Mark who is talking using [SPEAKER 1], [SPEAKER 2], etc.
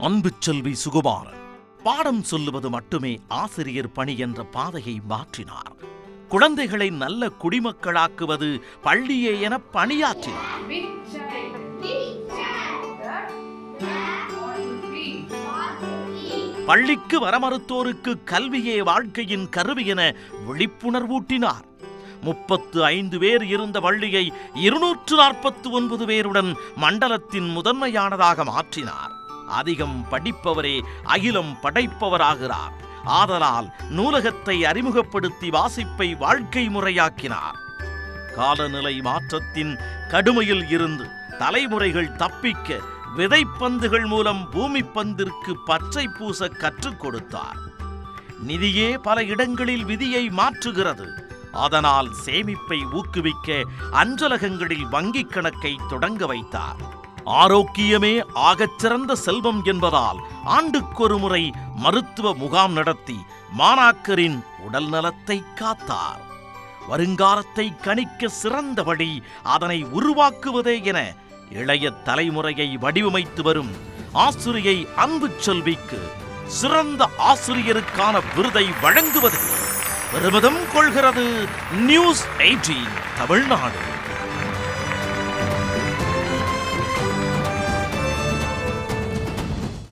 [SPEAKER 1] அன்பு செல்வி சுகுமாரன். பாடம் சொல்லுவது மட்டுமே ஆசிரியர் பணி என்ற பாதையை மாற்றினார். குழந்தைகளை நல்ல குடிமக்களாக்குவது பள்ளியே என பணியாற்றினார். பள்ளிக்கு வரமறுத்தோருக்கு கல்வியே வாழ்க்கையின் கருவி என விழிப்புணர்வூட்டினார். முப்பத்து ஐந்து பேர் இருந்த பள்ளியை இருநூற்று நாற்பத்து ஒன்பது பேருடன் மண்டலத்தின் முதன்மையானதாக மாற்றினார். அதிகம் படிப்பவரே அகிலம் படைப்பவராகிறார். ஆதலால் நூலகத்தை அறிமுகப்படுத்தி வாசிப்பை வாழ்க்கை முறையாக்கினார். காலநிலை மாற்றத்தின் கடுமையில் இருந்து தலைமுறைகள் தப்பிக்க விதைப்பந்துகள் மூலம் பூமி பந்திற்கு பச்சை பூச கற்றுக் கொடுத்தார். நிதியே பல இடங்களில் விதியை மாற்றுகிறது. அதனால் சேமிப்பை ஊக்குவிக்க அஞ்சலகங்களில் வங்கிக் கணக்கை தொடங்க வைத்தார். ஆரோக்கியமே ஆகச்சிறந்த செல்வம் என்பதால் ஆண்டுக்கொரு முறை மருத்துவ முகாம் நடத்தி மாணாக்கரின் உடல் நலத்தை காத்தார். வருங்காலத்தை கணிக்க சிறந்த வழி அதனை உருவாக்குவதே என இளைய தலைமுறையை வடிவமைத்து வரும் ஆசிரியை அன்பு செல்விக்கு சிறந்த ஆசிரியருக்கான விருதை வழங்குவது பெருமிதம் கொள்கிறது நியூஸ் எயிட்டீன் தமிழ்நாடு.